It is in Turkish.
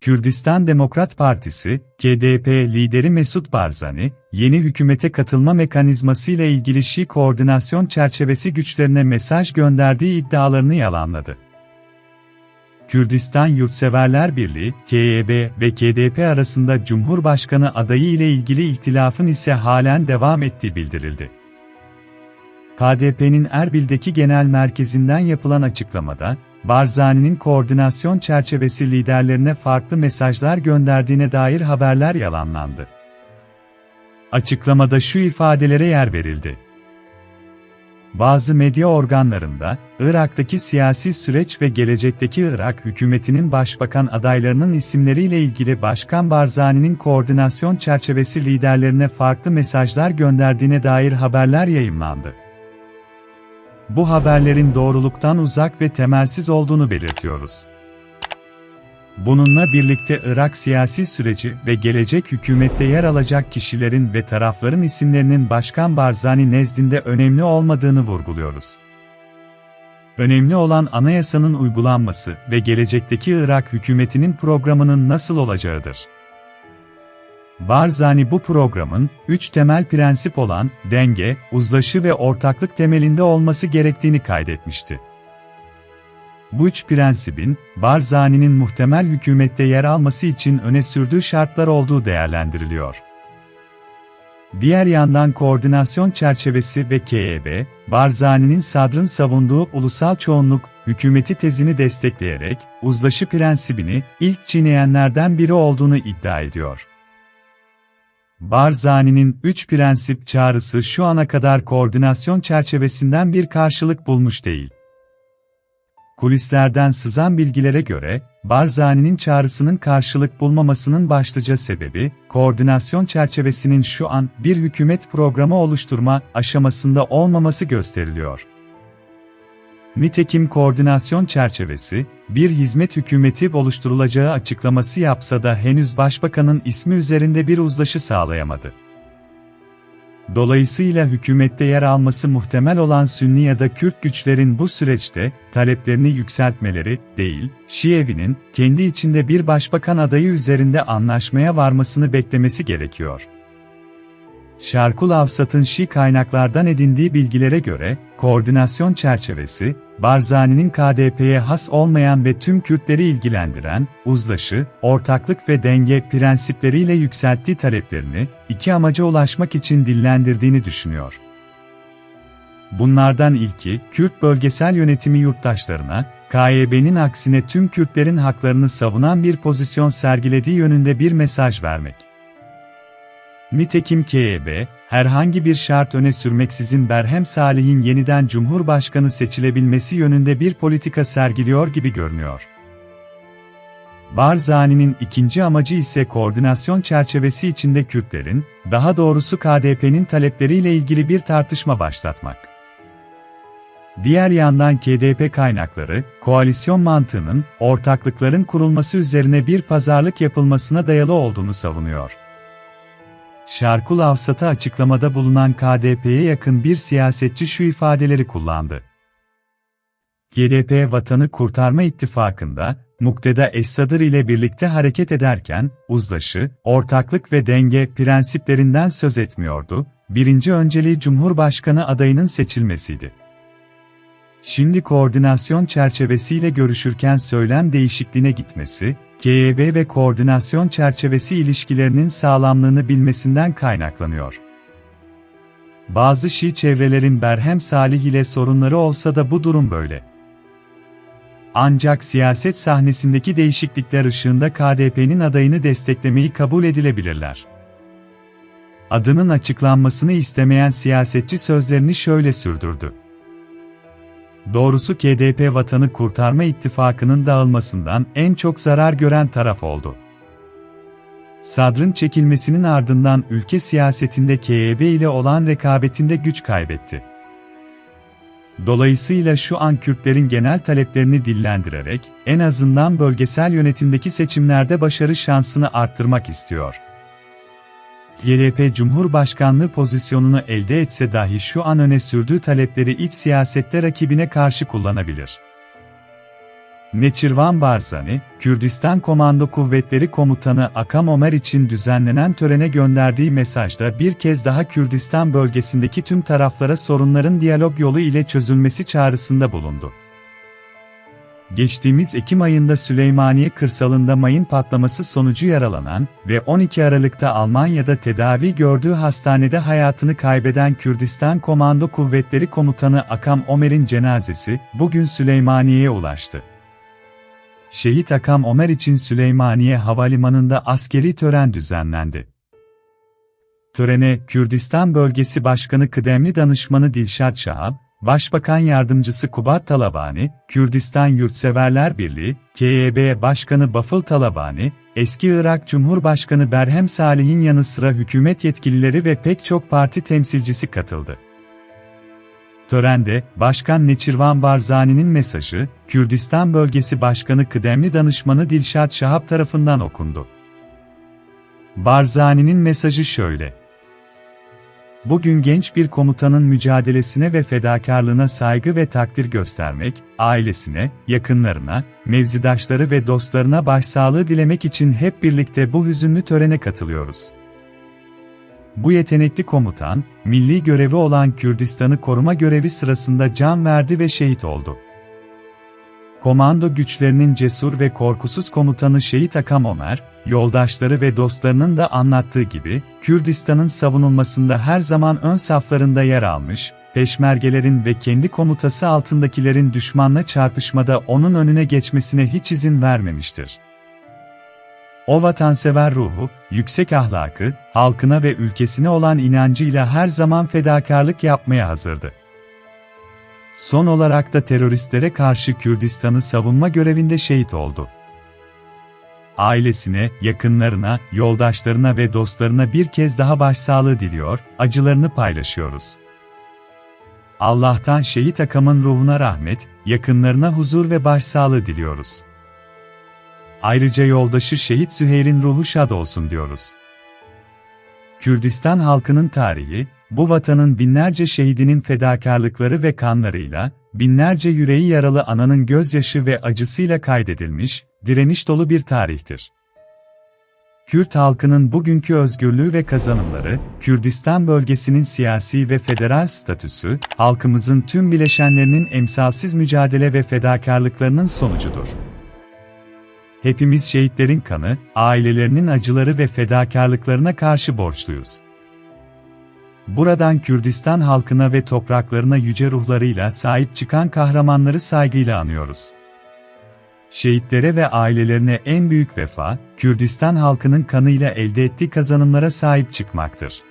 Kürdistan Demokrat Partisi, KDP lideri Mesut Barzani, yeni hükümete katılma mekanizması ile ilgili Şii koordinasyon çerçevesi güçlerine mesaj gönderdiği iddialarını yalanladı. Kürdistan Yurtseverler Birliği, KYB ve KDP arasında Cumhurbaşkanı adayı ile ilgili ihtilafın ise halen devam ettiği bildirildi. KDP'nin Erbil'deki genel merkezinden yapılan açıklamada, Barzani'nin koordinasyon çerçevesi liderlerine farklı mesajlar gönderdiğine dair haberler yalanlandı. Açıklamada şu ifadelere yer verildi. Bazı medya organlarında, Irak'taki siyasi süreç ve gelecekteki Irak hükümetinin başbakan adaylarının isimleriyle ilgili Başkan Barzani'nin koordinasyon çerçevesi liderlerine farklı mesajlar gönderdiğine dair haberler yayımlandı. Bu haberlerin doğruluktan uzak ve temelsiz olduğunu belirtiyoruz. Bununla birlikte Irak siyasi süreci ve gelecek hükümette yer alacak kişilerin ve tarafların isimlerinin Başkan Barzani nezdinde önemli olmadığını vurguluyoruz. Önemli olan anayasanın uygulanması ve gelecekteki Irak hükümetinin programının nasıl olacağıdır. Barzani bu programın, üç temel prensip olan denge, uzlaşı ve ortaklık temelinde olması gerektiğini kaydetmişti. Bu üç prensibin, Barzani'nin muhtemel hükümette yer alması için öne sürdüğü şartlar olduğu değerlendiriliyor. Diğer yandan koordinasyon çerçevesi ve KEB, Barzani'nin Sadr'ın savunduğu ulusal çoğunluk, hükümeti tezini destekleyerek, uzlaşı prensibini ilk çiğneyenlerden biri olduğunu iddia ediyor. Barzani'nin üç prensip çağrısı şu ana kadar koordinasyon çerçevesinden bir karşılık bulmuş değil. Kulislerden sızan bilgilere göre, Barzani'nin çağrısının karşılık bulmamasının başlıca sebebi, koordinasyon çerçevesinin şu an bir hükümet programı oluşturma aşamasında olmaması gösteriliyor. Nitekim koordinasyon çerçevesi, bir hizmet hükümeti oluşturulacağı açıklaması yapsa da henüz başbakanın ismi üzerinde bir uzlaşı sağlayamadı. Dolayısıyla hükümette yer alması muhtemel olan Sünni ya da Kürt güçlerin bu süreçte taleplerini yükseltmeleri değil, Şievinin kendi içinde bir başbakan adayı üzerinde anlaşmaya varmasını beklemesi gerekiyor. Şarkul Avsat'ın Şi kaynaklardan edindiği bilgilere göre, koordinasyon çerçevesi, Barzani'nin KDP'ye has olmayan ve tüm Kürtleri ilgilendiren, uzlaşı, ortaklık ve denge prensipleriyle yükselttiği taleplerini, iki amaca ulaşmak için dillendirdiğini düşünüyor. Bunlardan ilki, Kürt bölgesel yönetimi yurttaşlarına, KYB'nin aksine tüm Kürtlerin haklarını savunan bir pozisyon sergilediği yönünde bir mesaj vermek. Nitekim KYB, herhangi bir şart öne sürmeksizin Berhem Salih'in yeniden Cumhurbaşkanı seçilebilmesi yönünde bir politika sergiliyor gibi görünüyor. Barzani'nin ikinci amacı ise koordinasyon çerçevesi içinde Kürtlerin, daha doğrusu KDP'nin talepleriyle ilgili bir tartışma başlatmak. Diğer yandan KDP kaynakları, koalisyon mantığının, ortaklıkların kurulması üzerine bir pazarlık yapılmasına dayalı olduğunu savunuyor. Şarkul Avsat'a açıklamada bulunan KDP'ye yakın bir siyasetçi şu ifadeleri kullandı. GDP Vatanı Kurtarma İttifakı'nda, Mukteda Esadr ile birlikte hareket ederken, uzlaşı, ortaklık ve denge prensiplerinden söz etmiyordu, birinci önceliği Cumhurbaşkanı adayının seçilmesiydi. Şimdi koordinasyon çerçevesiyle görüşürken söylem değişikliğine gitmesi, KYB ve koordinasyon çerçevesi ilişkilerinin sağlamlığını bilmesinden kaynaklanıyor. Bazı Şii çevrelerin Berhem Salih ile sorunları olsa da bu durum böyle. Ancak siyaset sahnesindeki değişiklikler ışığında KDP'nin adayını desteklemeyi kabul edilebilirler. Adının açıklanmasını istemeyen siyasetçi sözlerini şöyle sürdürdü. Doğrusu KDP Vatanı Kurtarma İttifakı'nın dağılmasından en çok zarar gören taraf oldu. Sadr'ın çekilmesinin ardından ülke siyasetinde KYB ile olan rekabetinde güç kaybetti. Dolayısıyla şu an Kürtlerin genel taleplerini dillendirerek, en azından bölgesel yönetimdeki seçimlerde başarı şansını arttırmak istiyor. YDP Cumhurbaşkanlığı pozisyonunu elde etse dahi şu an öne sürdüğü talepleri iç siyasette rakibine karşı kullanabilir. Neçirvan Barzani, Kürdistan Komando Kuvvetleri Komutanı Akam Omer için düzenlenen törene gönderdiği mesajda bir kez daha Kürdistan bölgesindeki tüm taraflara sorunların diyalog yolu ile çözülmesi çağrısında bulundu. Geçtiğimiz Ekim ayında Süleymaniye kırsalında mayın patlaması sonucu yaralanan ve 12 Aralık'ta Almanya'da tedavi gördüğü hastanede hayatını kaybeden Kürdistan Komando Kuvvetleri Komutanı Akam Omer'in cenazesi bugün Süleymaniye'ye ulaştı. Şehit Akam Omer için Süleymaniye Havalimanı'nda askeri tören düzenlendi. Törene Kürdistan Bölgesi Başkanı Kıdemli Danışmanı Dilşat Şahab, Başbakan Yardımcısı Kubat Talabani, Kürdistan Yurtseverler Birliği, KYB Başkanı Bafıl Talabani, eski Irak Cumhurbaşkanı Berhem Salih'in yanı sıra hükümet yetkilileri ve pek çok parti temsilcisi katıldı. Törende, Başkan Neçirvan Barzani'nin mesajı, Kürdistan Bölgesi Başkanı Kıdemli Danışmanı Dilşat Şahap tarafından okundu. Barzani'nin mesajı şöyle. Bugün genç bir komutanın mücadelesine ve fedakarlığına saygı ve takdir göstermek, ailesine, yakınlarına, mevzidaşları ve dostlarına başsağlığı dilemek için hep birlikte bu hüzünlü törene katılıyoruz. Bu yetenekli komutan, milli görevi olan Kürdistan'ı koruma görevi sırasında can verdi ve şehit oldu. Komando güçlerinin cesur ve korkusuz komutanı Şehit Akam Ömer, yoldaşları ve dostlarının da anlattığı gibi, Kürdistan'ın savunulmasında her zaman ön saflarında yer almış, peşmergelerin ve kendi komutası altındakilerin düşmanla çarpışmada onun önüne geçmesine hiç izin vermemiştir. O vatansever ruhu, yüksek ahlakı, halkına ve ülkesine olan inancıyla her zaman fedakarlık yapmaya hazırdı. Son olarak da teröristlere karşı Kürdistan'ı savunma görevinde şehit oldu. Ailesine, yakınlarına, yoldaşlarına ve dostlarına bir kez daha başsağlığı diliyor, acılarını paylaşıyoruz. Allah'tan şehit Akam'ın ruhuna rahmet, yakınlarına huzur ve başsağlığı diliyoruz. Ayrıca yoldaşı şehit Züheyr'in ruhu şad olsun diyoruz. Kürdistan halkının tarihi, bu vatanın binlerce şehidinin fedakarlıkları ve kanlarıyla, binlerce yüreği yaralı ananın gözyaşı ve acısıyla kaydedilmiş, direniş dolu bir tarihtir. Kürt halkının bugünkü özgürlüğü ve kazanımları, Kürdistan bölgesinin siyasi ve federal statüsü, halkımızın tüm bileşenlerinin emsalsiz mücadele ve fedakarlıklarının sonucudur. Hepimiz şehitlerin kanı, ailelerinin acıları ve fedakarlıklarına karşı borçluyuz. Buradan Kürdistan halkına ve topraklarına yüce ruhlarıyla sahip çıkan kahramanları saygıyla anıyoruz. Şehitlere ve ailelerine en büyük vefa, Kürdistan halkının kanıyla elde ettiği kazanımlara sahip çıkmaktır.